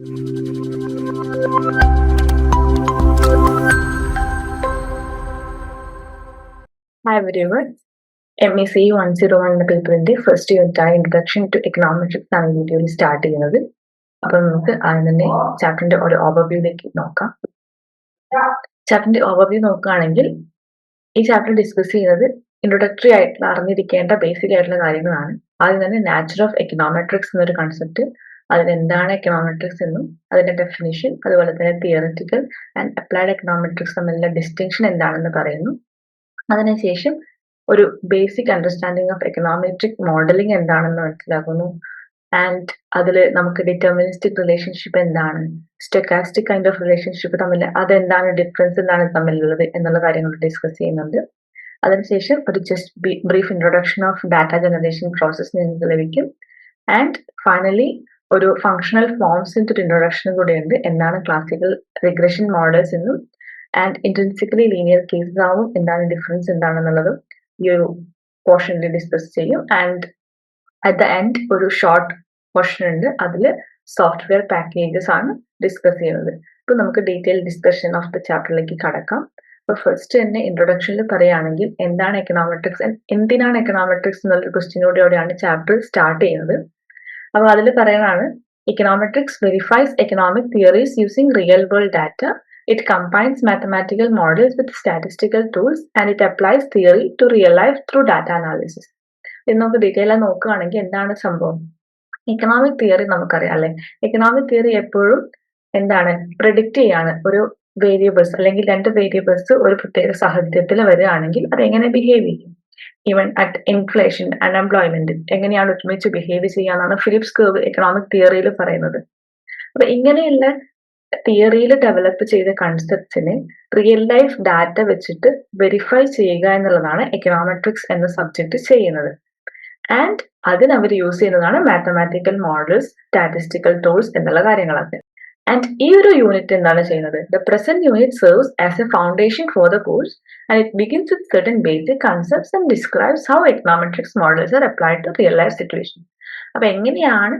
Hi everyone. MEC one zero one എന്ന പേപ്പറിന്റെ first യൂണിറ്റായ ഇൻട്രഡക്ഷൻ ടു എക്കണോമിക്സ് ആണ് വീഡിയോയിൽ സ്റ്റാർട്ട് ചെയ്യുന്നത് അപ്പൊ നമുക്ക് ആദ്യം ചാപ്റ്ററിന്റെ ഒരു ഓവർവ്യൂയിലേക്ക് നോക്കാം. ചാപ്റ്ററിന്റെ ഓവർവ്യൂ നോക്കുകയാണെങ്കിൽ ഈ ചാപ്റ്റർ ഡിസ്കസ് ചെയ്യുന്നത് ഇൻട്രൊഡക്ടറി ആയിട്ടുള്ള അറിഞ്ഞിരിക്കേണ്ട ബേസിക് ആയിട്ടുള്ള കാര്യങ്ങളാണ്. ആദ്യം തന്നെ നാച്ചുറൽ ഓഫ് എക്കണോമെട്രിക്സ് എന്നൊരു കൺസെപ്റ്റ് അതിലെന്താണ് എക്കണോമെട്രിക്സ് എന്നും അതിന്റെ ഡെഫിനിഷൻ അതുപോലെ തന്നെ തിയററ്റിക്കൽ ആൻഡ് അപ്ലൈഡ് എക്കണോമെട്രിക്സ് തമ്മിലുള്ള ഡിസ്റ്റിങ്ഷൻ എന്താണെന്ന് പറയുന്നു. അതിനുശേഷം ഒരു basic understanding of econometric modelling എന്താണെന്ന് മനസ്സിലാക്കുന്നു. ആൻഡ് അതിൽ നമുക്ക് ഡിറ്റർമിനിസ്റ്റിക് റിലേഷൻഷിപ്പ് എന്താണ്? സ്റ്റൊക്കാസ്റ്റിക് കൈൻഡ് ഓഫ് റിലേഷൻഷിപ്പ് തമ്മിൽ അതെന്താണ് ഡിഫറൻസ് എന്താണ് തമ്മിലുള്ളത് എന്നുള്ള കാര്യങ്ങൾ ഡിസ്കസ് ചെയ്യുന്നുണ്ട്. അതിനുശേഷം ഒരു just brief introduction of data generation പ്രോസസ്സിന് നിങ്ങൾക്ക് ലഭിക്കും. ആൻഡ് ഫൈനലി ഒരു ഫങ്ഷണൽ ഫോംസിന്റെ ഒരു ഇൻട്രൊഡക്ഷൻ കൂടെയുണ്ട് എന്താണ് ക്ലാസിക്കൽ റിഗ്രഷൻ മോഡൽസ് എന്നും ആൻഡ് ഇന്റൻസിക്കലി ലീനിയർ കേസസ് ആവും എന്താണ് ഡിഫറൻസ് എന്താണെന്നുള്ളതും ഈ ഒരു പോർഷനിൽ ഡിസ്കസ് ചെയ്യും. ആൻഡ് അറ്റ് ദ എൻഡ് ഒരു ഷോർട്ട് പോർഷൻ ഉണ്ട്. അതിൽ സോഫ്റ്റ്വെയർ പാക്കേജസ് ആണ് ഡിസ്കസ് ചെയ്യുന്നത്. അപ്പോൾ നമുക്ക് ഡീറ്റെയിൽ ഡിസ്കഷൻ ഓഫ് ദ ചാപ്റ്ററിലേക്ക് കടക്കാം. അപ്പോൾ ഫസ്റ്റ് തന്നെ ഇൻട്രൊഡക്ഷനിൽ പറയുകയാണെങ്കിൽ എന്താണ് എക്കണോമെട്രിക്സ് എന്തിനാണ് എക്കണോമെട്രിക്സ് എന്നുള്ള ക്വസ്റ്റ്യനോടെയാണ് ചാപ്റ്റർ സ്റ്റാർട്ട് ചെയ്യുന്നത്. അപ്പൊ അതിൽ പറയുന്നതാണ് econometrics verifies economic theories using real world data it combines mathematical models with statistical tools and it applies theory to real life through data analysis ഇത് നമുക്ക് ഡീറ്റെയിൽ ആയി നോക്കുകയാണെങ്കിൽ എന്താണ് സംഭവം? ഇക്കണോമിക് തിയറി നമുക്കറിയാം അല്ലെ? എക്കണോമിക് തിയറി എപ്പോഴും എന്താണ്? പ്രിഡിക്റ്റ് ചെയ്യാണ്. ഒരു വേരിയബിൾസ് അല്ലെങ്കിൽ രണ്ട് വേരിയബിൾസ് ഒരു പ്രത്യേക സാഹചര്യത്തിൽ വരികയാണെങ്കിൽ അത് എങ്ങനെ ബിഹേവ് ചെയ്യും? ഈവൻ അറ്റ് ഇൻഫ്ലേഷൻ അൺഎംപ്ലോയ്മെന്റ് എങ്ങനെയാണ് ഒരുമിച്ച് ബിഹേവ് ചെയ്യാന്നാണ് ഫിലിപ്സ് കർവ് എക്കണോമിക് തിയറിയിൽ പറയുന്നത്. അപ്പൊ ഇങ്ങനെയുള്ള തിയറിയിൽ ഡെവലപ്പ് ചെയ്ത കൺസെപ്റ്റ്സിനെ റിയൽ ലൈഫ് ഡാറ്റ വെച്ചിട്ട് വെരിഫൈ ചെയ്യുക എന്നുള്ളതാണ് എക്കണോമെട്രിക്സ് എന്ന സബ്ജക്ട് ചെയ്യുന്നത്. ആൻഡ് അതിന് അവർ യൂസ് ചെയ്യുന്നതാണ് മാത്തമാറ്റിക്കൽ മോഡൽസ് സ്റ്റാറ്റിസ്റ്റിക്കൽ ടൂൾസ് എന്നുള്ള കാര്യങ്ങളൊക്കെ. ആൻഡ് ഈ ഒരു യൂണിറ്റ് എന്താണ് ചെയ്യുന്നത്? The present unit serves as a foundation for the course and it begins with certain basic concepts and describes how econometrics models are applied to real life situation അപ്പൊ എങ്ങനെയാണ്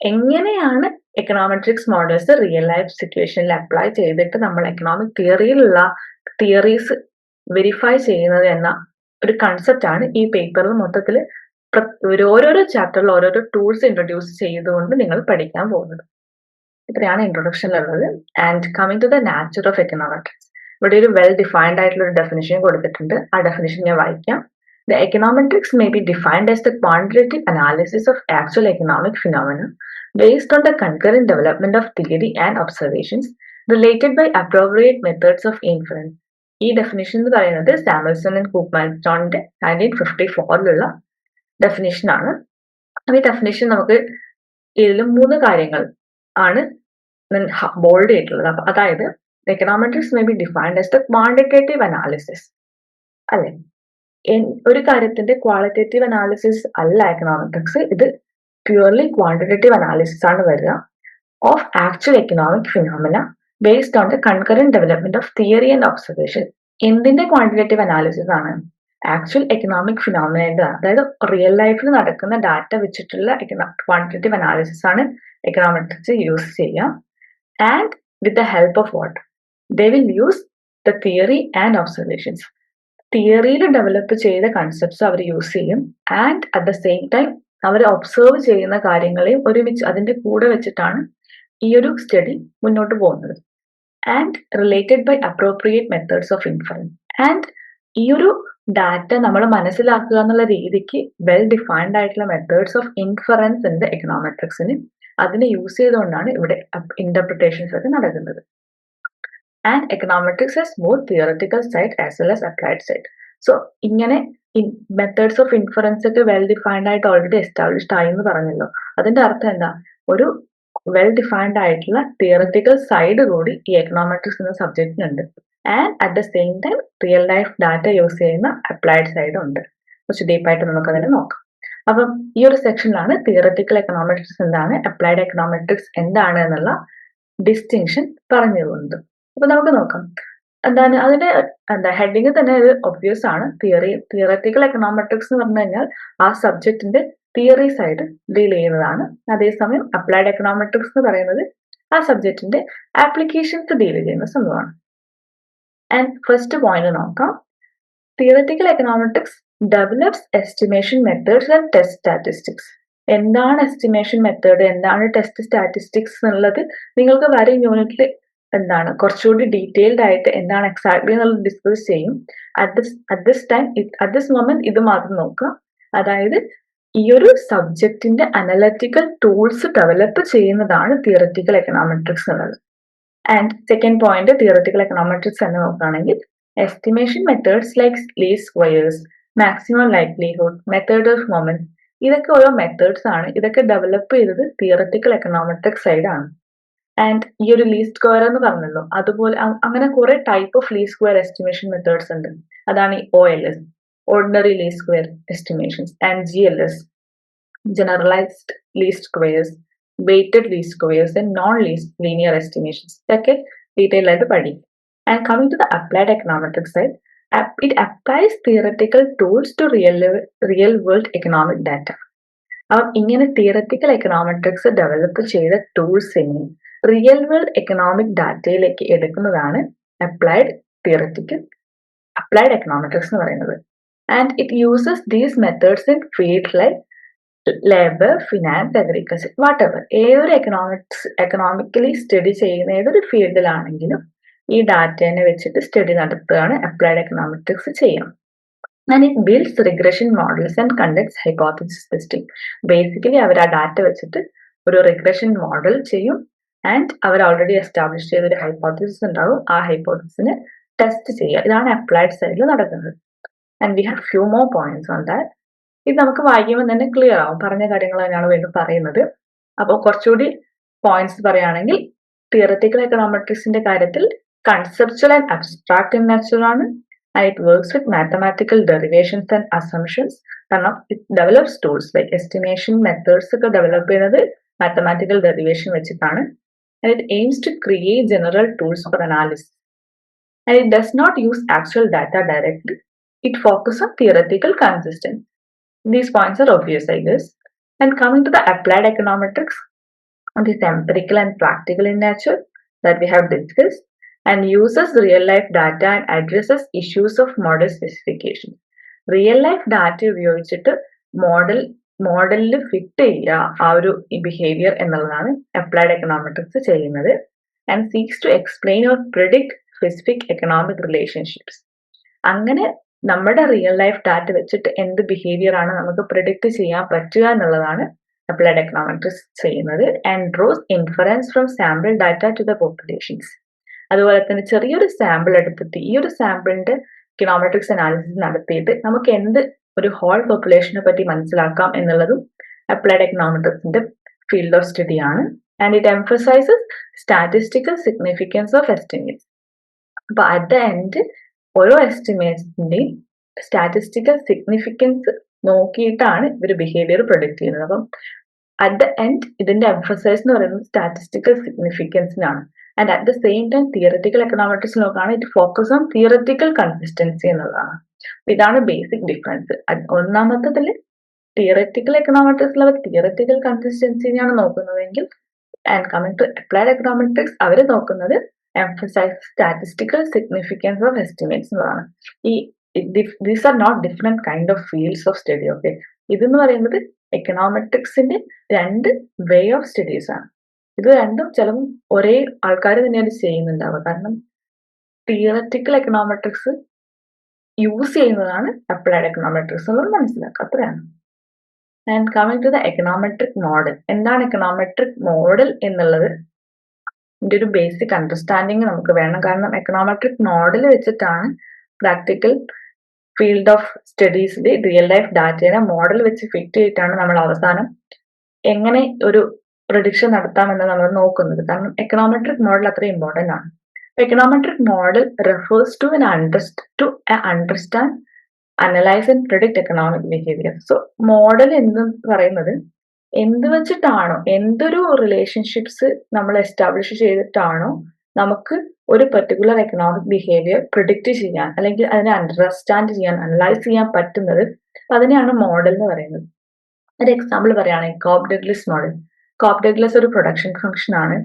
എങ്ങനെയാണ് econometrics models real life സിറ്റുവേഷനിൽ apply ചെയ്തിട്ട് നമ്മൾ economic തിയറിയിലുള്ള theories verify ചെയ്യുന്നത് എന്ന ഒരു concept ആണ് ഈ പേപ്പറിൽ മൊത്തത്തിൽ ഓരോരോ ചാപ്റ്ററിൽ ഓരോരോ ടൂൾസ് ഇൻട്രൊഡ്യൂസ് ചെയ്തുകൊണ്ട് നിങ്ങൾ പഠിക്കാൻ പോകുന്നത്. ഇത്രയാണ് ഇൻട്രൊഡക്ഷനിലുള്ളത് and coming to the nature of econometrics ഇവിടെ ഒരു വെൽ ഡിഫൈൻഡ് ആയിട്ടുള്ള ഒരു ഡെഫിനിഷൻ കൊടുത്തിട്ടുണ്ട്. ആ ഡെഫിനിഷൻ ഞാൻ വായിക്കാം. The econometrics may be defined as the quantitative analysis of actual economic phenomena based on the concurrent development of theory and observations related by appropriate methods of inference ഈ definition എന്ന് പറയുന്നത് Samuelson and കൂപ്മാൻസോണിന്റെ nineteen fifty ഫോറിലുള്ള definition ആണ്. ഈ definition നമുക്ക് ഇതിലും മൂന്ന് കാര്യങ്ങൾ ആണ് ബോൾഡ് ചെയ്തിട്ടുള്ളത് അപ്പൊ അതായത് അതായത് econometrics may be defined as the quantitative analysis. അല്ലെ? ഒരു കാര്യത്തിന്റെ ക്വാളിറ്റേറ്റീവ് അനാലിസിസ് അല്ല എക്കണോമെട്രിക്സ് ഇത് പ്യുവർലി ക്വാണ്ടിറ്റേറ്റീവ് അനാലിസിസ് ആണ് വരിക. Of actual economic phenomena based on the concurrent development of theory and observation എന്തിന്റെ ക്വാണ്ടിറ്റേറ്റീവ് അനാലിസിസ് ആണ്? ആക്ച്വൽ എക്കണോമിക് ഫിനോമിനയുടെ അതായത് റിയൽ ലൈഫിൽ നടക്കുന്ന ഡാറ്റ വെച്ചിട്ടുള്ള ക്വാണ്ടിറ്റേറ്റീവ് അനാലിസിസ് ആണ് എക്കണോമെട്രിക്സ് യൂസ് ചെയ്യുക. And with the help of what they will use the theory and observations തിയറിയിൽ ഡെവലപ്പ് ചെയ്ത കൺസെപ്റ്റ്സ് അവർ യൂസ് ചെയ്യും. And at the same time our observe ചെയ്യുന്ന കാര്യങ്ങളെയും ഒരുമിച്ച് അതിന്റെ കൂടെ വെച്ചിട്ടാണ് ഈ ഒരു സ്റ്റഡി മുന്നോട്ട് പോകുന്നത്. And related by appropriate methods of inference and ഈ ഒരു ഡാറ്റ നമ്മൾ മനസ്സിലാക്കുക എന്നുള്ള രീതിക്ക് വെൽ ഡിഫൈൻഡ് ആയിട്ടുള്ള മെത്തേഡ്സ് ഓഫ് ഇൻഫറൻസ് ഉണ്ട് എക്കണോമെട്രിക്സിന് അതിനെ യൂസ് ചെയ്തുകൊണ്ടാണ് ഇവിടെ ഇന്റർപ്രിട്ടേഷൻസ് ഒക്കെ നടക്കുന്നത്. And econometrics has more theoretical side as well as applied side so ഇങ്ങനെ മെത്തേഡ്സ് ഓഫ് ഇൻഫറൻസ് ഒക്കെ വെൽ ഡിഫൈൻഡ് ആയിട്ട് ഓൾറെഡി എസ്റ്റാബ്ലിഷ്ഡ് ആയി എന്ന് പറഞ്ഞല്ലോ. അതിന്റെ അർത്ഥം എന്താ? ഒരു വെൽ ഡിഫൈൻഡ് ആയിട്ടുള്ള തിയററ്റിക്കൽ സൈഡ് കൂടി ഈ എക്കണോമെട്രിക്സ് എന്ന സബ്ജക്റ്റിനുണ്ട് and at the same time real life data use ചെയ്യുന്ന അപ്ലൈഡ് സൈഡ് ഉണ്ട്. കുറച്ച് ഡീപ്പായിട്ട് നമുക്ക് അതിനെ നോക്കാം. അപ്പം ഈ ഒരു സെക്ഷനിലാണ് തിയററ്റിക്കൽ എക്കണോമെട്രിക്സ് എന്താണ് അപ്ലൈഡ് എക്കണോമെട്രിക്സ് എന്താണ് എന്നുള്ള ഡിസ്റ്റിങ്ഷൻ പറഞ്ഞു പോകുന്നത് അപ്പൊ നമുക്ക് നോക്കാം. എന്താണ് അതിന്റെ എന്താ ഹെഡിങ് തന്നെ ഒരു ഒബ്വിയസ് ആണ്. തിയറി തിയററ്റിക്കൽ എക്കണോമെട്രിക്സ് എന്ന് പറഞ്ഞു കഴിഞ്ഞാൽ ആ സബ്ജക്റ്റിന്റെ തിയറീസ് ആയിട്ട് ഡീൽ ചെയ്യുന്നതാണ്. അതേസമയം അപ്ലൈഡ് എക്കണോമെട്രിക്സ് എന്ന് പറയുന്നത് ആ സബ്ജക്റ്റിന്റെ ആപ്ലിക്കേഷൻസ് ഡീൽ ചെയ്യുന്ന സംഭവമാണ്. ആൻഡ് ഫസ്റ്റ് പോയിന്റ് നോക്കാം. Theoretical econometrics develops estimation methods and test statistics എന്താണ് എസ്റ്റിമേഷൻ മെത്തേഡ് എന്താണ് ടെസ്റ്റ് സ്റ്റാറ്റിസ്റ്റിക്സ് എന്നുള്ളത് നിങ്ങൾക്ക് വരും യൂണിറ്റിൽ എന്താണ് കുറച്ചുകൂടി ഡീറ്റെയിൽഡ് ആയിട്ട് എന്താണ് എക്സാക്ട്ലി എന്നുള്ളത് ഡിസ്കസ് ചെയ്യും. At this at this time at this moment ഇത് മാത്രം നോക്കുക. അതായത് ഈ ഒരു സബ്ജക്റ്റിന്റെ അനലറ്റിക്കൽ ടൂൾസ് ഡെവലപ്പ് ചെയ്യുന്നതാണ് തിയററ്റിക്കൽ എക്കണോമെട്രിക്സ് എന്നുള്ളത്. And second point theoretical econometrics എന്ന് നോക്കുകയാണെങ്കിൽ estimation methods like least squares maximum likelihood method of moment ഇതൊക്കെ ഓരോ മെത്തേഡ്സ് ആണ്. ഇതൊക്കെ ഡെവലപ്പ് ചെയ്തത് തിയററ്റിക്കൽ എക്കണോമെട്രിക് സൈഡ് ആണ്. ആൻഡ് ഈ ഒരു ലീ സ്ക്വയർ എന്ന് പറഞ്ഞല്ലോ അതുപോലെ അങ്ങനെ കുറെ ടൈപ്പ് ഓഫ് ലീ സ്ക്വയർ എസ്റ്റിമേഷൻ മെത്തേഡ്സ് ഉണ്ട്. അതാണ് ഈ O L S ordinary Lee square estimations and G L S generalised Lee squares weighted Lee squares and non lease linear estimations ഇതൊക്കെ ഡീറ്റെയിൽ ആയിട്ട് പഠിക്കും and coming to the applied econometric side it applies theoretical tools to real real world economic data അപ്പം ഇങ്ങനെ theoretical econometrics develop ചെയ്ത ടൂൾസിനെ real world economic ഡാറ്റയിലേക്ക് എടുക്കുന്നതാണ് applied theoretical applied economics എന്ന് പറയുന്നത്. And it uses these methods in field like labour finance agriculture whatever ഏതൊരു economics economically study ചെയ്യുന്ന ഏതൊരു ഫീൽഡിലാണെങ്കിലും ഈ ഡാറ്റേനെ വെച്ചിട്ട് സ്റ്റഡി നടത്തുകയാണ് അപ്ലൈഡ് എക്കണോമിക്സ് ചെയ്യണം and it builds regression models and conducts hypothesis testing basically അവർ ആ ഡാറ്റ വെച്ചിട്ട് ഒരു റിഗ്രഷൻ മോഡൽ ചെയ്യും. ആൻഡ് അവർ ഓൾറെഡി എസ്റ്റാബ്ലിഷ് ചെയ്ത ഒരു ഹൈപ്പോത്തസിസ് ഉണ്ടാവും. ആ ഹൈപ്പോത്തിസിന് ടെസ്റ്റ് ചെയ്യുക. ഇതാണ് അപ്ലൈഡ് സൈഡിൽ നടക്കുന്നത്. And we have few more points on that ഇത് നമുക്ക് വായിക്കുമ്പോൾ തന്നെ ക്ലിയർ ആവും. പറഞ്ഞ കാര്യങ്ങൾ തന്നെയാണ് വീണ്ടും പറയുന്നത്. അപ്പോൾ കുറച്ചുകൂടി പോയിന്റ്സ് പറയുകയാണെങ്കിൽ തിയററ്റിക്കൽ എക്കണോമെട്രിക്സിന്റെ കാര്യത്തിൽ conceptual and abstract in natural ആണ്. And it works with mathematical derivations and assumptions കാരണം it develops tools like estimation methods ഒക്കെ ഡെവലപ്പ് ചെയ്യുന്നത് മാത്തമാറ്റിക്കൽ ഡെറിവേഷൻ വെച്ചിട്ടാണ്. And it aims to create general tools for analysis and it does not use actual data directly it focus on theoretical consistency These points are obvious, I guess. And coming to the applied econometrics, it is empirical and practical in nature that we have discussed and uses real life data and addresses issues of model specification. Real life data ഉപയോഗിച്ചിട്ട് model മോഡലിൽ fit ചെയ്യുക ആ ഒരു behaviour എന്നുള്ളതാണ് applied econometrics ചെയ്യുന്നത്. And seeks to explain or predict specific economic relationships അങ്ങനെ നമ്മുടെ real life data വെച്ചിട്ട് എന്ത് ബിഹേവിയർ ആണ് നമുക്ക് പ്രിഡിക്റ്റ് ചെയ്യാൻ പറ്റുക എന്നുള്ളതാണ് അപ്ലൈഡ് എക്കണോമെട്രിക്സ് ചെയ്യുന്നത്. And draws inference from sample data to the populations അതുപോലെ തന്നെ ചെറിയൊരു സാമ്പിൾ എടുത്തിട്ട് ഈ ഒരു സാമ്പിളിന്റെ ഇക്കണോമെട്രിക്സ് അനാലിസിസ് നടത്തിയിട്ട് നമുക്ക് എന്ത് ഒരു ഹോൾ പോപ്പുലേഷനെ പറ്റി മനസ്സിലാക്കാം എന്നുള്ളതും അപ്ലൈഡ് എക്കണോമിക്സിന്റെ ഫീൽഡ് ഓഫ് സ്റ്റഡി ആണ്. And it emphasises statistical significance of estimates അപ്പൊ അറ്റ് ദ എൻഡ് ഓരോ എസ്റ്റിമേറ്റ്സിന്റെയും സ്റ്റാറ്റിസ്റ്റിക്കൽ സിഗ്നിഫിക്കൻസ് നോക്കിയിട്ടാണ് ഇവർ ബിഹേവിയർ പ്രൊഡക്ട് ചെയ്യുന്നത്. അപ്പം അറ്റ് ദ എൻഡ് ഇതിന്റെ എംഫസൈസ് എന്ന് പറയുന്നത് statistical സിഗ്നിഫിക്കൻസിനാണ് and at the same time theoretical economics നോക്കുകയാണെങ്കിൽ it focus on theoretical consistency എന്നുള്ളതാണ്. ഇതാണ് ബേസിക് ഡിഫറൻസ് ഒന്നാമത്തതിൽ തിയററ്റിക്കൽ എക്കണോമെട്രിക്സിൽ അവർ തിയററ്റിക്കൽ കൺസിസ്റ്റൻസിനെയാണ് നോക്കുന്നതെങ്കിൽ and coming to applied econometrics അവർ നോക്കുന്നത് emphasise statistical significance of estimates എന്നതാണ് ഈ these are not different kind of fields of study okay ഇതെന്ന് പറയുന്നത് എക്കണോമെട്രിക്സിന്റെ രണ്ട് വേ ഓഫ് സ്റ്റഡീസ് ആണ്. ഇത് രണ്ടും ചിലവും ഒരേ ആൾക്കാർ തന്നെയാണ് ചെയ്യുന്നുണ്ടാവുക. കാരണം തിയററ്റിക്കൽ എക്കണോമെട്രിക്സ് യൂസ് ചെയ്യുന്നതാണ് അപ്ലൈഡ് എക്കണോമെട്രിക്സ് എന്നുള്ളത് മനസ്സിലാക്കുക. അത്രയാണ്. And coming to the econometric model എന്താണ് എക്കണോമെട്രിക് മോഡൽ എന്നുള്ളത്? ഇതിന്റെ ഒരു ബേസിക് അണ്ടർസ്റ്റാൻഡിങ് നമുക്ക് വേണം. കാരണം എക്കണോമെട്രിക് മോഡൽ വെച്ചിട്ടാണ് പ്രാക്ടിക്കൽ ഫീൽഡ് ഓഫ് സ്റ്റഡീസിൽ റിയൽ ലൈഫ് ഡാറ്റയെ മോഡൽ വെച്ച് ഫിറ്റ് ചെയ്തിട്ടാണ് നമ്മൾ അവസാനം എങ്ങനെ ഒരു പ്രൊഡിക്ഷൻ നടത്താമെന്ന് നമ്മൾ നോക്കുന്നത്. കാരണം എക്കണോമെട്രിക് മോഡൽ അത്ര ഇമ്പോർട്ടന്റ് ആണ്. Econometric model refers to an അണ്ടർസ്റ്റ് to understand analyse and predict economic behaviour so model എന്ന് പറയുന്നത് എന്ത് വെച്ചിട്ടാണോ എന്തൊരു റിലേഷൻഷിപ്സ് നമ്മൾ എസ്റ്റാബ്ലിഷ് ചെയ്തിട്ടാണോ നമുക്ക് ഒരു പെർട്ടിക്കുലർ എക്കണോമിക് ബിഹേവിയർ പ്രിഡിക്റ്റ് ചെയ്യാൻ അല്ലെങ്കിൽ അതിനെ അണ്ടർസ്റ്റാൻഡ് ചെയ്യാൻ അനലൈസ് ചെയ്യാൻ പറ്റുന്നത് അതിനെയാണ് മോഡൽ എന്ന് പറയുന്നത്. ഒരു എക്സാമ്പിൾ പറയുകയാണെങ്കിൽ Cobb Douglas model Cobb Douglas ഒരു പ്രൊഡക്ഷൻ ഫംഗ്ഷൻ ആണ്.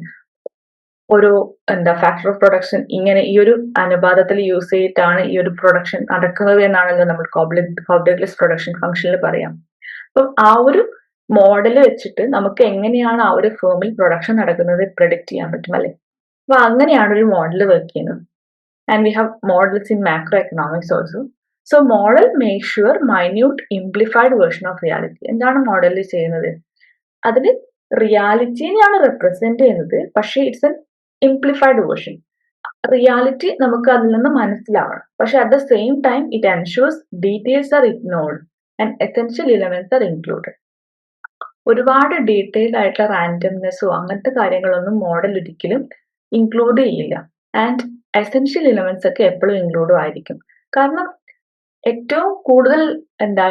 ഒരു എന്താ ഫാക്ടർ ഓഫ് പ്രൊഡക്ഷൻ ഇങ്ങനെ ഈ ഒരു അനുപാതത്തിൽ യൂസ് ചെയ്തിട്ടാണ് ഈ ഒരു പ്രൊഡക്ഷൻ നടക്കുന്നത് എന്നാണല്ലോ നമ്മൾ കോബ്ലിക്ലിസ് പ്രൊഡക്ഷൻ ഫംഗ്ഷനിൽ പറയാം. അപ്പം ആ ഒരു മോഡൽ വെച്ചിട്ട് നമുക്ക് എങ്ങനെയാണ് ആ ഒരു ഫേമിൽ പ്രൊഡക്ഷൻ നടക്കുന്നത് പ്രെഡിക്റ്റ് ചെയ്യാൻ പറ്റും അല്ലെ? അപ്പൊ അങ്ങനെയാണ് ഒരു മോഡൽ വർക്ക് ചെയ്യുന്നത്. And we have models in macro economics also so model make sure minute simplified version of reality എന്താണ് മോഡലിൽ ചെയ്യുന്നത്? അതിന് റിയാലിറ്റിനെയാണ് റെപ്രസെന്റ് ചെയ്യുന്നത്. പക്ഷേ it's an simplified version reality നമുക്ക് അതിൽ നിന്ന് മനസ്സിലാവണം. പക്ഷെ at the same time it ensures details are ignored and essential elements are included ഒരുപാട് ഡീറ്റെയിൽ ആയിട്ടുള്ള റാൻഡംനെസ്സോ അങ്ങനത്തെ കാര്യങ്ങളൊന്നും മോഡൽ ഒരിക്കലും ഇൻക്ലൂഡ് ചെയ്യില്ല. ആൻഡ് എസെൻഷ്യൽ ഇലമെന്റ്സ് ഒക്കെ എപ്പോഴും ഇൻക്ലൂഡും ആയിരിക്കും. കാരണം ഏറ്റവും കൂടുതൽ എന്താ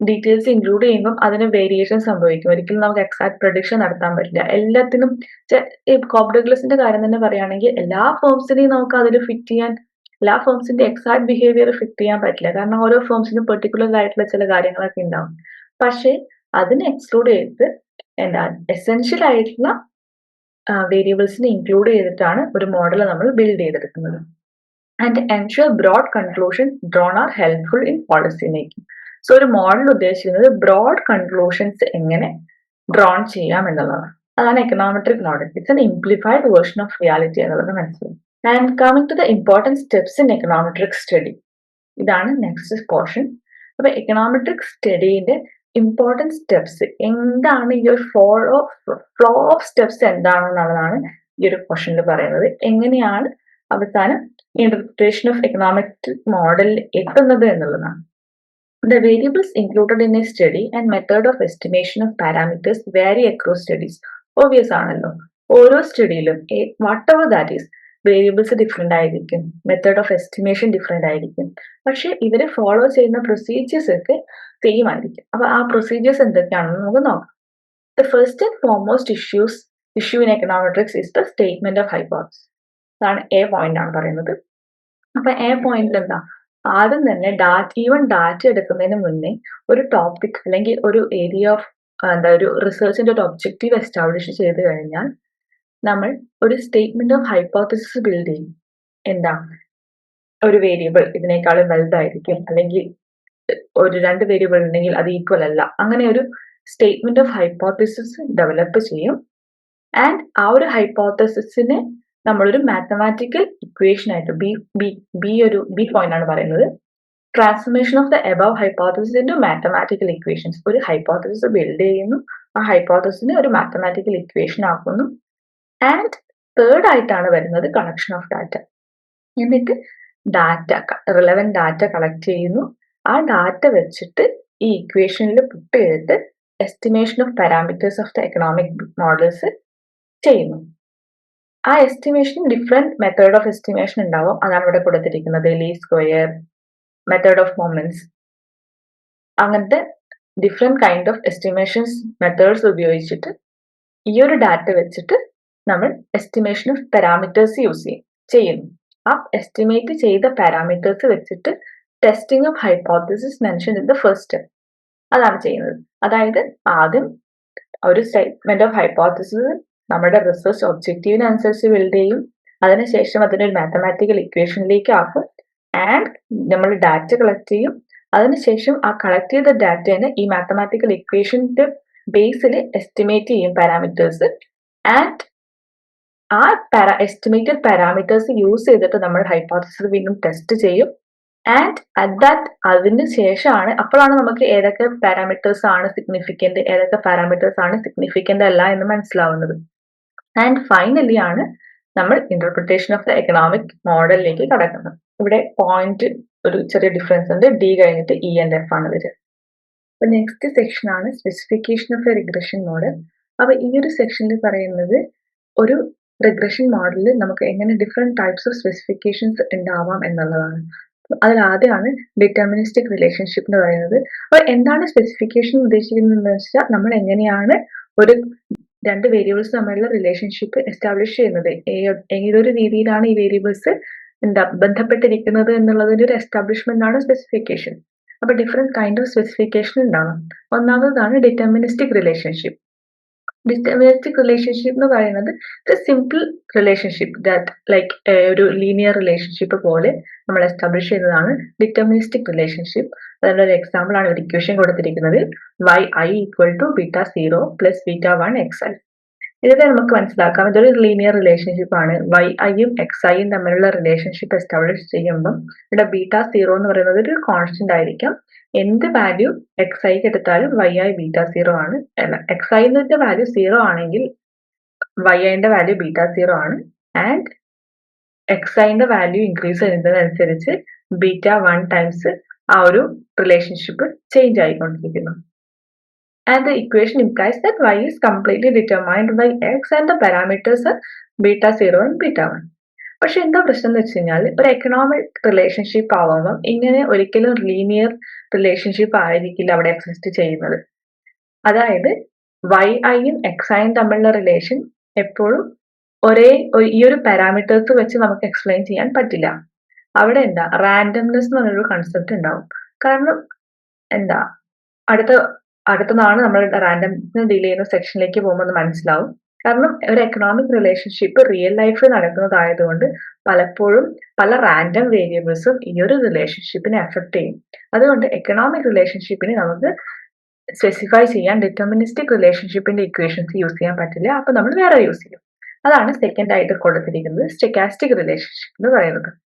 ഡീറ്റെയിൽസ് ഇൻക്ലൂഡ് ചെയ്യുമ്പം അതിന് വേരിയേഷൻ സംഭവിക്കും. ഒരിക്കലും നമുക്ക് എക്സാക്ട് പ്രൊഡിക്ഷൻ നടത്താൻ പറ്റില്ല. എല്ലാത്തിനും കോബ്ഡഗ്ലസിന്റെ കാര്യം തന്നെ പറയുകയാണെങ്കിൽ എല്ലാ ഫോംസിനെയും നമുക്ക് അതിൽ ഫിറ്റ് ചെയ്യാൻ എല്ലാ ഫോംസിന്റെ എക്സാക്ട് ബിഹേവിയർ ഫിറ്റ് ചെയ്യാൻ പറ്റില്ല. കാരണം ഓരോ ഫോംസിനും പെർട്ടിക്കുലർ ആയിട്ടുള്ള ചില കാര്യങ്ങളൊക്കെ ഉണ്ടാവും. പക്ഷേ അതിനെ എക്സ്ക്ലൂഡ് ചെയ്ത് എന്താ എസെൻഷ്യൽ ആയിട്ടുള്ള വേരിയബിൾസിനെ ഇൻക്ലൂഡ് ചെയ്തിട്ടാണ് ഒരു മോഡൽ നമ്മൾ ബിൽഡ് ചെയ്തെടുക്കുന്നത്. And ensure broad conclusion drawn are helpful in policy making so ഒരു മോഡൽ ഉദ്ദേശിക്കുന്നത് ബ്രോഡ് കൺക്ലൂഷൻസ് എങ്ങനെ ഡ്രോൺ ചെയ്യാം എന്നുള്ളതാണ്. അതാണ് econometric model it's an simplified version of reality എന്നുള്ളത് മനസ്സിലായി. And coming to the important steps in econometric study ഇതാണ് next portion അപ്പൊ എക്കണോമെട്രിക് സ്റ്റഡീന്റെ ഇമ്പോർട്ടന്റ് സ്റ്റെപ്സ് എന്താണ് ഈ ഒരു ഫോളോ ഫ്ലോ ഓഫ് സ്റ്റെപ്സ് എന്താണെന്നുള്ളതാണ് ഈ ഒരു ക്വസ്റ്റനിൽ പറയുന്നത്. എങ്ങനെയാണ് അവസാനം ഇന്റർപ്രിട്ടേഷൻ ഓഫ് എക്കണോമിക് മോഡലിൽ എത്തുന്നത് എന്നുള്ളതാണ്. The variables included in a study and method of estimation of parameters vary across studies. Obvious ആണല്ലോ. ഓരോ സ്റ്റഡിയിലും whatever that is variables different ആയിരിക്കും. മെത്തേഡ് ഓഫ് എസ്റ്റിമേഷൻ ഡിഫറെന്റ് ആയിരിക്കും. പക്ഷേ ഇവർ ഫോളോ ചെയ്യുന്ന പ്രൊസീജിയേഴ്സ് ഒക്കെ സെയിം ആയിരിക്കും. അപ്പോൾ ആ പ്രൊസീജിയേഴ്സ് എന്തൊക്കെയാണെന്ന് നമുക്ക് നോക്കാം. The first and foremost issues issue in econometrics is the statement of hypothesis അതാണ് എ പോയിന്റ് ആണ് പറയുന്നത്. അപ്പൊ എ പോയിന്റിൽ എന്താ ആദ്യം തന്നെ ഡാറ്റ ഈവൻ ഡാറ്റ എടുക്കുന്നതിന് മുന്നേ ഒരു ടോപ്പിക് അല്ലെങ്കിൽ ഒരു ഏരിയ ഓഫ് എന്താ ഒരു റിസർച്ചിന്റെ ഒരു ഒബ്ജക്റ്റീവ് എസ്റ്റാബ്ലിഷ് ചെയ്ത് കഴിഞ്ഞാൽ നമ്മൾ ഒരു സ്റ്റേറ്റ്മെന്റ് ഓഫ് ഹൈപ്പോത്തസിസ് ബിൽഡ് ചെയ്യും. എന്താ? ഒരു വേരിയബിൾ ഇതിനേക്കാളും വലുതായിരിക്കും. അല്ലെങ്കിൽ ഒരു രണ്ട് വേരിയബിൾ ഉണ്ടെങ്കിൽ അത് ഈക്വൽ അല്ല. അങ്ങനെ ഒരു സ്റ്റേറ്റ്മെന്റ് ഓഫ് ഹൈപ്പോത്തസിസ് ഡെവലപ്പ് ചെയ്യും. ആൻഡ് ആ ഒരു ഹൈപ്പോത്തസിസിനെ നമ്മളൊരു മാത്തമാറ്റിക്കൽ ഇക്വേഷൻ ആയിട്ട് ബി ബി ബി ഒരു ബി പോയിന്റ് ആണ് പറയുന്നത്. Transformation of the above hypothesis into mathematical equations ഒരു ഹൈപ്പോത്തസിസ് ബിൽഡ് ചെയ്യുന്നു. ആ ഹൈപ്പോത്തസിനെ ഒരു മാത്തമാറ്റിക്കൽ ഇക്വേഷൻ ആക്കുന്നു. ആൻഡ് തേർഡ് ആയിട്ടാണ് വരുന്നത് കളക്ഷൻ ഓഫ് ഡാറ്റ എന്നിട്ട് ഡാറ്റ റിലവന്റ് ഡാറ്റ കളക്ട് ചെയ്യുന്നു. ആ ഡാറ്റ വെച്ചിട്ട് ഈ ഇക്വേഷനിൽ പുട്ട് ചെയ്തിട്ട് estimation of parameters of the economic models ചെയ്യുന്നു. ആ estimation different method of estimation ഉണ്ടാവും. അതാണ് ഇവിടെ കൊടുത്തിരിക്കുന്നത്. ലീ സ്ക്വയർ മെത്തേഡ് ഓഫ് മൊമെന്റ്സ് അങ്ങനത്തെ different kind of estimations methods ഉപയോഗിച്ചിട്ട് ഈ ഒരു ഡാറ്റ വെച്ചിട്ട് നമ്മൾ എസ്റ്റിമേഷൻ ഓഫ് പാരാമീറ്റേഴ്സ് യൂസ് ചെയ്യും. ചെയ്യുന്നു. ആ എസ്റ്റിമേറ്റ് ചെയ്ത പാരാമീറ്റേഴ്സ് വെച്ചിട്ട് testing of hypothesis mention in the first അതാണ് ചെയ്യുന്നത്. അതായത് ആദ്യം ഒരു സ്റ്റേറ്റ്മെന്റ് ഓഫ് ഹൈപ്പോത്തസിസ് നമ്മുടെ റിസർച്ച് ഒബ്ജക്റ്റീവിനനുസരിച്ച് ബിൽഡ് ചെയ്യും. അതിനുശേഷം അതിനൊരു മാത്തമാറ്റിക്കൽ ഇക്വേഷനിലേക്ക് ആക്കും. ആൻഡ് നമ്മൾ ഡാറ്റ കളക്ട് ചെയ്യും. അതിനുശേഷം ആ കളക്ട് ചെയ്ത ഡാറ്റേനെ ഈ മാത്തമാറ്റിക്കൽ ഇക്വേഷന്റെ ബേസിൽ എസ്റ്റിമേറ്റ് ചെയ്യും പാരാമീറ്റേഴ്സ് ആൻഡ് ആ പാരാ എസ്റ്റിമേറ്റഡ് പാരാമീറ്റേഴ്സ് യൂസ് ചെയ്തിട്ട് നമ്മൾ ഹൈപ്പോത്തസിസ് വീണ്ടും ടെസ്റ്റ് ചെയ്യും. ആൻഡ് അറ്റ് ദാറ്റ് അതിന് ശേഷമാണ് അപ്പോഴാണ് നമുക്ക് ഏതൊക്കെ പാരാമീറ്റേഴ്സ് ആണ് സിഗ്നിഫിക്കന്റ് ഏതൊക്കെ പാരാമീറ്റേഴ്സ് ആണ് സിഗ്നിഫിക്കന്റ് അല്ല എന്ന് മനസ്സിലാവുന്നത്. ആൻഡ് ഫൈനലി ആണ് നമ്മൾ ഇന്റർപ്രിട്ടേഷൻ ഓഫ് ദ എക്കണോമിക് മോഡലിലേക്ക് കടക്കുന്നത്. ഇവിടെ പോയിന്റ് ഒരു ചെറിയ ഡിഫറൻസ് ഉണ്ട്. ഡി കഴിഞ്ഞിട്ട് ഇ ആൻഡ് എഫ് ആണ് വരിക. അപ്പൊ നെക്സ്റ്റ് സെക്ഷൻ ആണ് specification of a regression model അപ്പൊ ഈ ഒരു സെക്ഷനിൽ പറയുന്നത് ഒരു റിഗ്രഷൻ മോഡലിൽ നമുക്ക് എങ്ങനെ ഡിഫറെന്റ് ടൈപ്സ് ഓഫ് സ്പെസിഫിക്കേഷൻസ് ഉണ്ടാവാം എന്നുള്ളതാണ്. അതിൽ ആദ്യമാണ് ഡിറ്റർമിനിസ്റ്റിക് റിലേഷൻഷിപ്പ് എന്ന് പറയുന്നത്. അപ്പോൾ എന്താണ് സ്പെസിഫിക്കേഷൻ ഉദ്ദേശിക്കുന്നത് എന്ന് വെച്ചാൽ നമ്മൾ എങ്ങനെയാണ് ഒരു രണ്ട് വേരിയബിൾസ് തമ്മിലുള്ള റിലേഷൻഷിപ്പ് എസ്റ്റാബ്ലിഷ് ചെയ്യുന്നത്. ഏതൊരു രീതിയിലാണ് ഈ വേരിയബിൾസ് എന്താ ബന്ധപ്പെട്ടിരിക്കുന്നത് എന്നുള്ളതിന്റെ ഒരു എസ്റ്റാബ്ലിഷ്മെന്റ് ആണ് സ്പെസിഫിക്കേഷൻ അപ്പൊ ഡിഫറെന്റ് കൈൻഡ് ഓഫ് സ്പെസിഫിക്കേഷൻ ഉണ്ടാകും ഒന്നാമതാണ് ഡിറ്റർമിനിസ്റ്റിക് റിലേഷൻഷിപ്പ് ഡിറ്റർമിനിസ്റ്റിക് റിലേഷൻഷിപ്പ് എന്ന് പറയുന്നത് ഒരു സിമ്പിൾ റിലേഷൻഷിപ്പ് ദാറ്റ് ലൈക്ക് ഒരു ലീനിയർ റിലേഷൻഷിപ്പ് പോലെ നമ്മൾ എസ്റ്റാബ്ലിഷ് ചെയ്യുന്നതാണ് ഡിറ്റർമിനിസ്റ്റിക് റിലേഷൻഷിപ്പ് അതിന്റെ ഒരു എക്സാമ്പിൾ ആണ് ഒരു ഇക്വേഷൻ കൊടുത്തിരിക്കുന്നത്. Y I equal to beta zero plus beta one X I ഇതിനെ നമുക്ക് മനസ്സിലാക്കാം. ഇതൊരു ലീനിയർ റിലേഷൻഷിപ്പ് ആണ്. വൈ ഐയും എക്സ് ഐയും തമ്മിലുള്ള റിലേഷൻഷിപ്പ് എസ്റ്റാബ്ലിഷ് ചെയ്യുമ്പം ഇവിടെ ബീറ്റ സീറോ എന്ന് പറയുന്നത് ഒരു കോൺസ്റ്റന്റ് ആയിരിക്കും. എന്ത് വാല്യൂ എക്സ് ഐക്ക് എടുത്താലും വൈ ഐ ബീറ്റ സീറോ ആണ്. എക്സ് ഐന്റെ വാല്യൂ സീറോ ആണെങ്കിൽ വൈ ഐന്റെ വാല്യൂ ബീറ്റ സീറോ ആണ്. ആൻഡ് എക്സ് ഐന്റെ വാല്യൂ ഇൻക്രീസ് ചെയ്യുന്നതിനനുസരിച്ച് ബീറ്റ വൺ ടൈംസ് ആ ഒരു റിലേഷൻഷിപ്പ് ചേഞ്ച് ആയിക്കൊണ്ടിരിക്കുന്നു. The equation implies that y is completely determined by x and the parameters are beta 0 and beta 1. പക്ഷെ എന്താ പ്രശ്നം എന്ന് വെച്ച് കഴിഞ്ഞാൽ ഒരു എക്കണോമിക് റിലേഷൻഷിപ്പ് ആവുമ്പം ഇങ്ങനെ ഒരിക്കലും ലീനിയർ റിലേഷൻഷിപ്പ് ആയിരിക്കില്ല അവിടെ എക്സിസ്റ്റ് ചെയ്യുന്നത്. അതായത് വൈ ഐയും എക്സ് ഐയും തമ്മിലുള്ള റിലേഷൻ എപ്പോഴും ഒരേ ഈ ഒരു പാരാമീറ്റേഴ്സ് വെച്ച് നമുക്ക് എക്സ്പ്ലെയിൻ ചെയ്യാൻ പറ്റില്ല. അവിടെ എന്താ? റാൻഡംനെസ് എന്ന് പറഞ്ഞൊരു കൺസെപ്റ്റ് ഉണ്ടാവും. കാരണം എന്താ? അടുത്ത അടുത്തതാണ് നമ്മൾ റാൻഡം ഡീൽ ചെയ്യുന്ന സെക്ഷനിലേക്ക് പോകുമ്പോൾ മനസ്സിലാവും. കാരണം ഒരു എക്കണോമിക് റിലേഷൻഷിപ്പ് റിയൽ ലൈഫിൽ നടക്കുന്നതായതുകൊണ്ട് പലപ്പോഴും പല റാൻഡം വേരിയബിൾസും ഈ ഒരു റിലേഷൻഷിപ്പിനെ എഫക്ട് ചെയ്യും. അതുകൊണ്ട് എക്കണോമിക് റിലേഷൻഷിപ്പിനെ നമുക്ക് സ്പെസിഫൈ ചെയ്യാൻ ഡിറ്റർമിനിസ്റ്റിക് റിലേഷൻഷിപ്പിന്റെ ഇക്വേഷൻസ് യൂസ് ചെയ്യാൻ പറ്റില്ല. അപ്പൊ നമ്മൾ വേറെ യൂസ് ചെയ്യും. അതാണ് സെക്കൻഡ് ആയിട്ട് കൊടുത്തിരിക്കുന്നത് സ്റ്റെക്കാസ്റ്റിക് റിലേഷൻഷിപ്പ് എന്ന് പറയുന്നത്.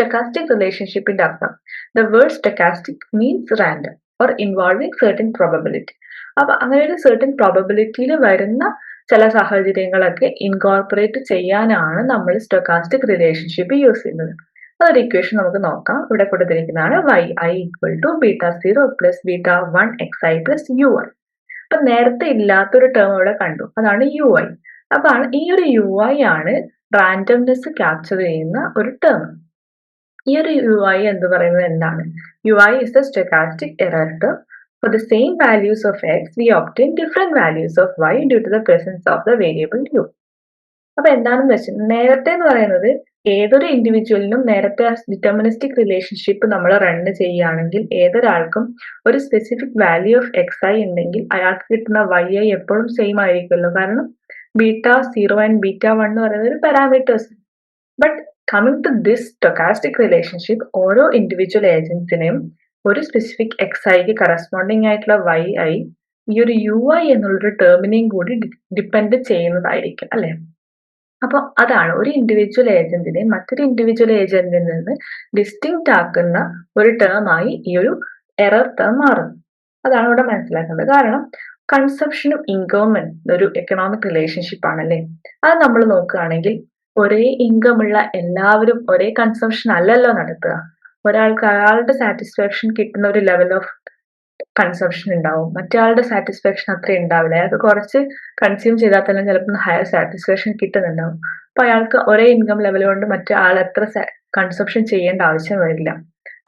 സ്റ്റെക്കാസ്റ്റിക് റിലേഷൻഷിപ്പിന്റെ അർത്ഥം. The word stochastic means random or involving certain probability അപ്പൊ അങ്ങനെ ഒരു സെർട്ടൻ പ്രോബബിലിറ്റിയിൽ വരുന്ന ചില സാഹചര്യങ്ങളൊക്കെ ഇൻകോർപ്പറേറ്റ് ചെയ്യാനാണ് നമ്മൾ സ്റ്റൊക്കാസ്റ്റിക് റിലേഷൻഷിപ്പ് യൂസ് ചെയ്യുന്നത്. അതൊരു ഇക്വേഷൻ നമുക്ക് നോക്കാം. ഇവിടെ കൊടുത്തിരിക്കുന്നതാണ് Y I equal to beta zero plus beta one X I plus U I അപ്പൊ നേരത്തെ ഇല്ലാത്തൊരു ടേം ഇവിടെ കണ്ടു. അതാണ് യു ഐ അപ്പൊ ഈ ഒരു യു ഐ ആണ് റാൻഡംനെസ് ക്യാപ്ചർ ചെയ്യുന്ന ഒരു ടേം ഈ ഒരു യു ഐ എന്ന് പറയുന്നത് എന്താണ്? U I is the stochastic error term For the same values of x, we obtain values of y due to the presence of the variable u. അപ്പൊ എന്താണെന്ന് വെച്ചാൽ നേരത്തെ എന്ന് പറയുന്നത് ഏതൊരു ഇൻഡിവിജ്വലിനും നേരത്തെ ഡിറ്റർമിനിസ്റ്റിക് റിലേഷൻഷിപ്പ് നമ്മൾ റൺ ചെയ്യുകയാണെങ്കിൽ ഏതൊരാൾക്കും ഒരു specific value of X I ഉണ്ടെങ്കിൽ അയാൾക്ക് കിട്ടുന്ന വൈ ഐ എപ്പോഴും സെയിം ആയിരിക്കുമല്ലോ. കാരണം beta zero and beta one എന്ന് പറയുന്നത് ഒരു parameters but coming to this stochastic relationship ഓരോ ഇൻഡിവിജ്വൽ ഏജൻസിനെയും ഒരു സ്പെസിഫിക് എക്സ് ഐക്ക് കറസ്പോണ്ടിങ് ആയിട്ടുള്ള വൈ ഐ ഈ ഒരു യു ഐ എന്നുള്ളൊരു ടേമിനെയും കൂടി ഡിപ്പെൻഡ് ചെയ്യുന്നതായിരിക്കും അല്ലെ? അപ്പോൾ അതാണ് ഒരു ഇൻഡിവിജ്വൽ ഏജന്റിനെ മറ്റൊരു ഇൻഡിവിജ്വൽ ഏജന്റിൽ നിന്ന് ഡിസ്റ്റിങ്ക്റ്റ് ആക്കുന്ന ഒരു ടേമായി ഈ ഒരു എറർ ടേം മാറുന്നു. അതാണ് ഇവിടെ മനസ്സിലാക്കേണ്ടത്. കാരണം കൺസെപ്ഷനും ഇൻകവും ഒരു എക്കണോമിക് റിലേഷൻഷിപ്പ് ആണല്ലേ? അത് നമ്മൾ നോക്കുകയാണെങ്കിൽ ഒരേ ഇൻകം ഉള്ള എല്ലാവരും ഒരേ കൺസംഷൻ അല്ലല്ലോ നടത്തുക. ഒരാൾക്ക് അയാളുടെ സാറ്റിസ്ഫാക്ഷൻ കിട്ടുന്ന ഒരു ലെവൽ ഓഫ് കൺസംഷൻ ഉണ്ടാവും. മറ്റേ സാറ്റിസ്ഫാക്ഷൻ അത്ര ഉണ്ടാവില്ല. അയാൾക്ക് കുറച്ച് കൺസ്യൂം ചെയ്താൽ തന്നെ ചിലപ്പോൾ ഹയർ സാറ്റിസ്ഫാക്ഷൻ കിട്ടുന്നുണ്ടാവും. അപ്പൊ അയാൾക്ക് ഒരേ ഇൻകം ലെവൽ കൊണ്ട് മറ്റേ ആൾ എത്ര കൺസംഷൻ ചെയ്യേണ്ട ആവശ്യം വരില്ല.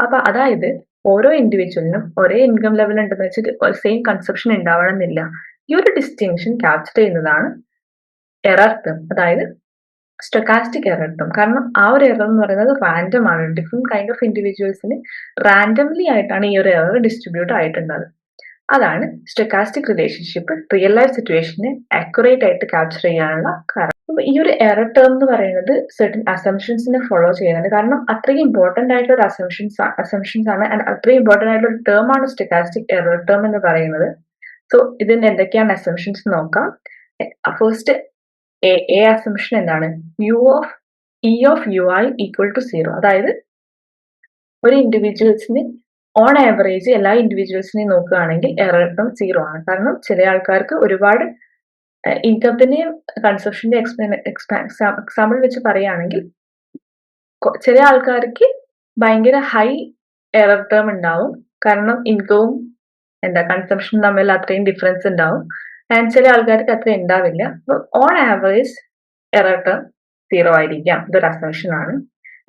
അപ്പൊ അതായത് ഓരോ ഇൻഡിവിജ്വലിനും ഒരേ ഇൻകം ലെവൽ ഉണ്ടെന്ന് വെച്ചിട്ട് സെയിം കൺസെപ്ഷൻ ഉണ്ടാവണമെന്നില്ല. ഈ ഒരു ഡിസ്റ്റിങ്ഷൻ ക്യാപ്ചർ ചെയ്യുന്നതാണ് എറർ അതായത് സ്റ്റൊക്കാസ്റ്റിക് എറർ കിട്ടും കാരണം ആ ഒരു എറർ എന്ന് പറയുന്നത് റാൻഡം ആണ്. ഡിഫറെന്റ് കൈൻഡ് ഓഫ് ഇൻഡിവിജ്വൽസിന് റാൻഡംലി ആയിട്ടാണ് ഈ ഒരു എറർ ഡിസ്ട്രിബ്യൂട്ട് ആയിട്ടുള്ളത്. അതാണ് സ്റ്റൊക്കാസ്റ്റിക് റിലേഷൻഷിപ്പ് റിയൽ ലൈഫ് സിറ്റുവേഷനെ അക്യുറേറ്റ് ആയിട്ട് ക്യാപ്ചർ ചെയ്യാനുള്ള കാരണം. ഈ ഒരു എറർ ടേം എന്ന് പറയുന്നത് സെർട്ടൻ അസംഷൻസിനെ ഫോളോ ചെയ്യുന്നുണ്ട്. കാരണം അത്രയും ഇമ്പോർട്ടന്റ് ആയിട്ടുള്ള ഒരു അസംഷൻസ് അസംഷൻസ് ആണ്. ആൻഡ് അത്രയും ഇമ്പോർട്ടന്റ് ആയിട്ടുള്ള ഒരു ടേം ആണ് സ്റ്റൊക്കാസ്റ്റിക് എറർ ടേം എന്ന് പറയുന്നത്. സോ ഇതിന് എന്തൊക്കെയാണ് അസംഷൻസ് നോക്കാം. ഫസ്റ്റ് എ എ അസംഷൻ എന്താണ്? U of E of U I equal to zero അതായത് ഒരു ഇൻഡിവിജ്വൽസിന് ഓൺ ആവറേജ് എല്ലാ ഇൻഡിവിജ്വൽസിനെയും നോക്കുകയാണെങ്കിൽ എറർ സീറോ ആണ്. കാരണം ചില ആൾക്കാർക്ക് ഒരുപാട് ഇൻകത്തിന്റെയും കൺസെപ്ഷന്റെ എക്സാമ്പിൾ വെച്ച് പറയുകയാണെങ്കിൽ ചില ആൾക്കാർക്ക് ഭയങ്കര ഹൈ എറർ ടേം ഉണ്ടാവും. കാരണം ഇൻകവും എന്താ കൺസംഷനും തമ്മിൽ അത്രയും ഡിഫറൻസ് ഉണ്ടാവും. ആൻഡ് ചില ആൾക്കാർക്ക് അത്ര ഉണ്ടാവില്ല. On average error term zero ആയിരിക്കാം. ഇതൊരു അസംഷൻ ആണ്.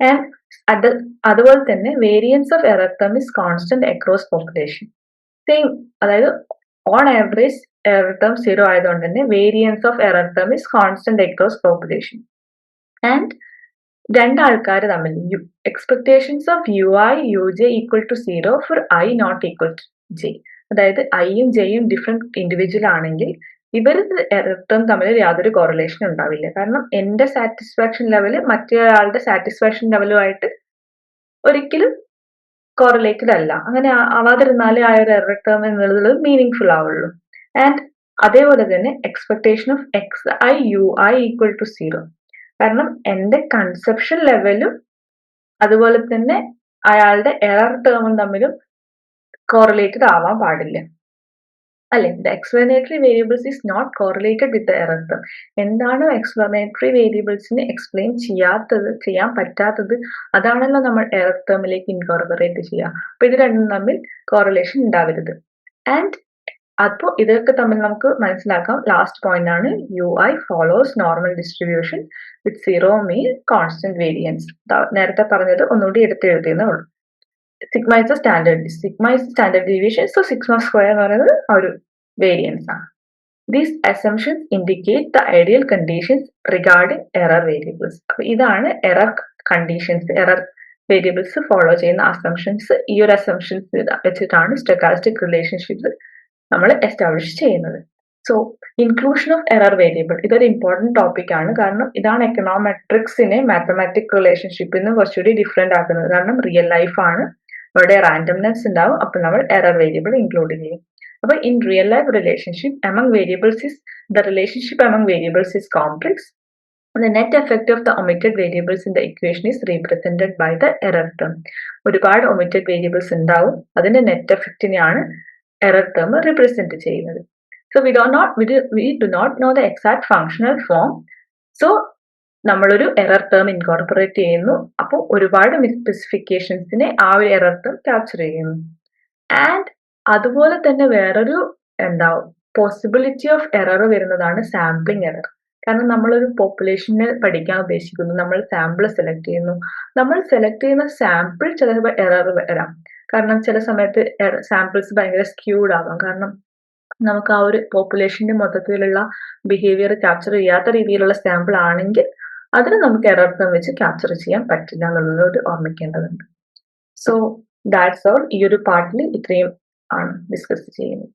ആൻഡ് അത് അതുപോലെ തന്നെ variance of error term is constant across population same അതായത് on average error term zero ആയതുകൊണ്ട് തന്നെ variance of error term is constant across population and രണ്ടാൾക്കാർ തമ്മിൽ U expectations of U I U J equal to zero for I not equal to J അതായത് ഐയും ജെയും different individual ആണെങ്കിൽ ഇവർ error തമ്മിൽ യാതൊരു correlation ഉണ്ടാവില്ല. കാരണം എന്റെ സാറ്റിസ്ഫാക്ഷൻ ലെവൽ മറ്റൊരാളുടെ സാറ്റിസ്ഫാക്ഷൻ ലെവലുമായിട്ട് ഒരിക്കലും കോറിലേറ്റഡ് അല്ല. അങ്ങനെ ആവാതിരുന്നാലേ ആ ഒരു എറർ ടേം എന്നുള്ളത് മീനിങ് ഫുൾ ആവുള്ളൂ. ആൻഡ് അതേപോലെ തന്നെ expectation of X I U I equal to zero കാരണം എന്റെ കൺസെപ്ഷൻ ലെവലും അതുപോലെ തന്നെ അയാളുടെ എറർ ടേമും തമ്മിലും കോറിലേറ്റഡ് ആവാൻ പാടില്ല. അല്ലെ? The explanatory variables is not correlated with the എന്താണോ എക്സ്പ്ലനേറ്ററി വേരിയബിൾസിനെ എക്സ്പ്ലെയിൻ ചെയ്യാത്തത് ചെയ്യാൻ പറ്റാത്തത് അതാണല്ലോ നമ്മൾ എറർ ടേമിലേക്ക് ഇൻകോർപ്പറേറ്റ് ചെയ്യുക. അപ്പൊ ഇത് രണ്ടും തമ്മിൽ കോറിലേഷൻ ഉണ്ടാവരുത്. ആൻഡ് അപ്പോൾ ഇതൊക്കെ തമ്മിൽ നമുക്ക് മനസ്സിലാക്കാം. ലാസ്റ്റ് പോയിന്റ് ആണ് U I follows normal distribution with zero mean constant variance നേരത്തെ പറഞ്ഞത് ഒന്നുകൂടി എടുത്ത് എഴുതിയെന്നേ ഉള്ളൂ. Sigma is standard sigma is standard deviation so sigma square എന്ന് പറയുന്നത് ആ ഒരു വേരിയൻസ് ആണ്. These assumptions indicate the ideal conditions regarding error variables അപ്പൊ ഇതാണ് error conditions error variables follow ചെയ്യുന്ന അസംഷൻസ് ഈ ഒരു അസംഷൻസ് വെച്ചിട്ടാണ് സ്റ്റൊക്കാസ്റ്റിക് റിലേഷൻഷിപ്പ് നമ്മൾ എസ്റ്റാബ്ലിഷ് ചെയ്യുന്നത്. So inclusion of error variable ഇതൊരു ഇമ്പോർട്ടന്റ് ടോപ്പിക് ആണ്. കാരണം ഇതാണ് എക്കണോമെട്രിക്സിനെ മാത്തമാറ്റിക് റിലേഷൻഷിപ്പിൽ നിന്ന് കുറച്ചുകൂടി ഡിഫറെന്റ് ആക്കുന്നത്. കാരണം റിയൽ ലൈഫ് അവിടെ റാൻഡംനെസ് ഉണ്ടാവും. അപ്പോൾ നമ്മൾ എറർ വേരിയബിൾ ഇൻക്ലൂഡ് ചെയ്യും. അപ്പോൾ in real life relationship among variables is the relationship among variables is complex The net effect of the omitted variables in the equation is represented by the error term. ഒരുപാട് omitted variables ഉണ്ടാവും. അതിന്റെ net എഫക്റ്റിനെയാണ് error term represent ചെയ്യുന്നത്. So we do not we do not know the exact functional form so നമ്മളൊരു error term incorporate ചെയ്യുന്നു. അപ്പോൾ ഒരുപാട് സ്പെസിഫിക്കേഷൻസിനെ ആ ഒരു എറർ ടേം ക്യാപ്ചർ ചെയ്യുന്നു. ആൻഡ് അതുപോലെ തന്നെ വേറൊരു എന്താ പോസിബിലിറ്റി ഓഫ് എറർ വരുന്നതാണ് സാമ്പിളിംഗ് എറർ കാരണം നമ്മളൊരു പോപ്പുലേഷനെ പഠിക്കാൻ ഉദ്ദേശിക്കുന്നു. നമ്മൾ സാമ്പിൾ സെലക്ട് ചെയ്യുന്നു. നമ്മൾ സെലക്ട് ചെയ്യുന്ന സാമ്പിൾ ചിലപ്പോൾ എറർ വരാം. കാരണം ചില സമയത്ത് സാമ്പിൾസ് ഭയങ്കര സ്ക്യൂഡ് ആവാം. കാരണം നമുക്ക് ആ ഒരു പോപ്പുലേഷന്റെ മൊത്തത്തിലുള്ള ബിഹേവിയർ ക്യാപ്ചർ ചെയ്യാത്ത രീതിയിലുള്ള സാമ്പിൾ ആണെങ്കിൽ അതിന് നമുക്ക് എറർ ഫോം വെച്ച് ക്യാപ്ചർ ചെയ്യാൻ പറ്റില്ല എന്നുള്ളത് ഓർമ്മിക്കേണ്ടതുണ്ട്. സോ ദാറ്റ്സ് ഓൾ ഈ ഒരു പാർട്ടിൽ ഇത്രയും ആണ് ഡിസ്കസ് ചെയ്യുന്നത്.